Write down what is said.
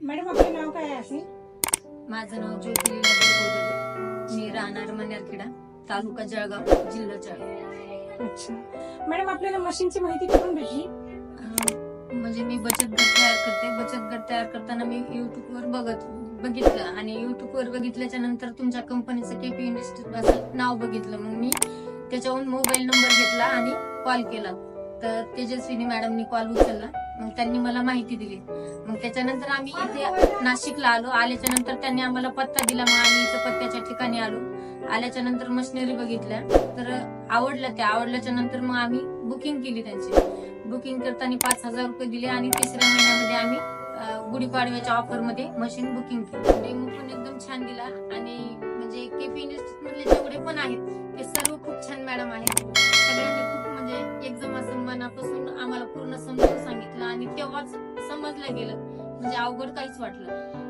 Madam आपलं नाव काय आहे असेल माझं नाव ज्योती मी राहणार मन्यारखेडा तालुका जळगाव जिल्हा जळगाव. अच्छा. मॅडम आपल्याला मशीनची माहिती कुठून भेटली? म्हणजे मी बचत गट तयार करते. बचत गट तयार करताना मी युट्यूब वर बघत बघितलं. आणि युट्यूब वर बघितल्याच्या नंतर तुमच्या कंपनीचं केपी इंडस्ट्री असं नाव बघितलं. मग मी त्याच्याहून मोबाईल नंबर घेतला आणि कॉल केला. तर तेजस्विनी मॅडमनी कॉल उचलला. मग त्यांनी मला माहिती दिली. मग त्याच्यानंतर आम्ही इथे नाशिकला आलो. आल्याच्यानंतर त्यांनी आम्हाला पत्ता दिला. मग आम्ही इथं पत्त्याच्या ठिकाणी आलो. आल्याच्यानंतर मशिनरी बघितल्या. तर आवडलं त्या. आवडल्याच्या नंतर मग आम्ही बुकिंग केली त्यांची. बुकिंग करताना पाच हजार रुपये दिले आणि तिसऱ्या महिन्यामध्ये आम्ही गुढीपाडव्याच्या ऑफरमध्ये मशीन बुकिंग केली. म्हणजे डेमो पण एकदम छान दिला. आणि म्हणजे केपी इंडस्ट्रीज मधले जेवढे पण आहेत ते सर्व खूप छान मॅडम आहेत. सगळ्यांनी खूप म्हणजे एकदम असं मनापासून आम्हाला पूर्ण समजून आणि तेव्हाच समजलं गेलं. म्हणजे अवघड काहीच वाटलं.